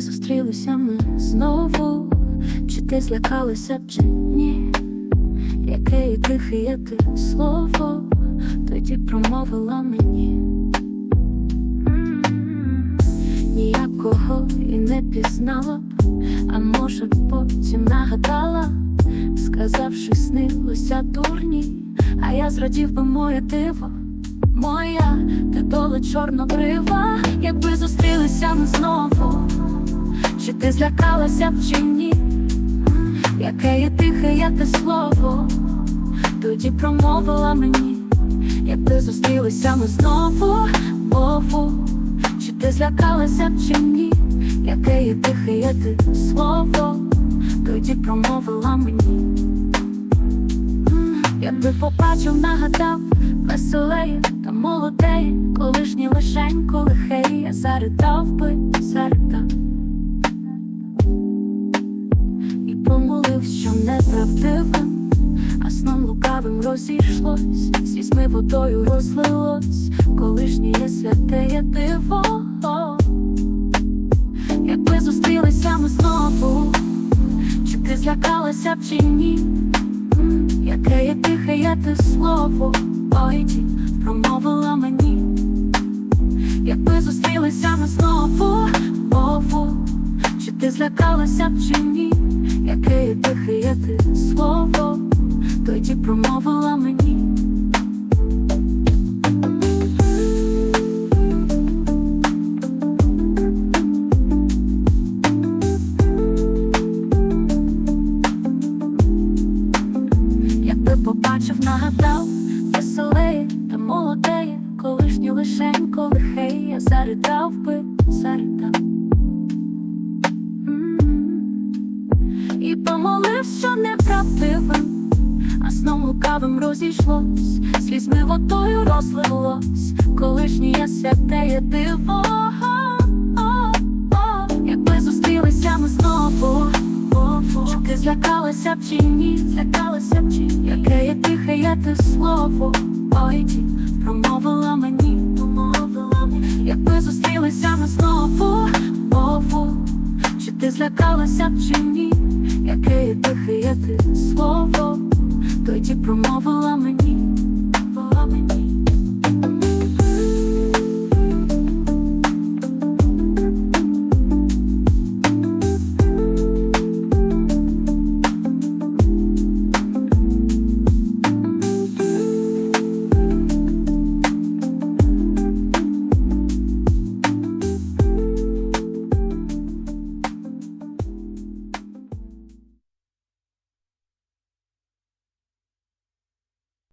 зустрілися ми знову, чи ти злякалася б чи ні? Яке і тихе ти слово, тоді промовила мені. Ніякого і не пізнала б, а може потім нагадала, сказавши, снилося дурні, а я зрадів би моє диво. Моя ти доля чорнобрива, якби зустрілися ми знову, чи ти злякалася б чи ні? Яке є тихе є те слово, тоді промовила мені, якби зустрілися ми знову, мову, чи ти злякалася б чи ні? Яке є тихе є те слово, тоді промовила мені. Якби побачив, нагадав веселеє та молодеє, колишній лишенько лихий, я заридав би, заридав неправдивим, а сном лукавим розійшлось, слізьми водою розлилось, колишнє святе є диво. Якби зустрілися ми знову, чи ти злякалася б чи ні? Яке є тихе є те слово, ой промовила мені, якби зустрілися ми знову, мову, чи ти злякалася б чи ні? Яке є тихе є те слово, тоді промовила мені. Побачив, нагадав, веселеє та молодеє, колишній лишенько лихий, я заридав би, що неправдивим, а сном лукавим розійшлось, слізьми водою розлилось, колишнє святе диво. Якби зустрілися ми знову, чи ти злякалася б чи ні, злякалася б чи ні, яке є тихе є те слово, ой ті промовила мені, промовила мені, якби зустрілися ми знову, чи ти злякалася б чи ні, яке дихає ти слово, тоді промовила мені, мені.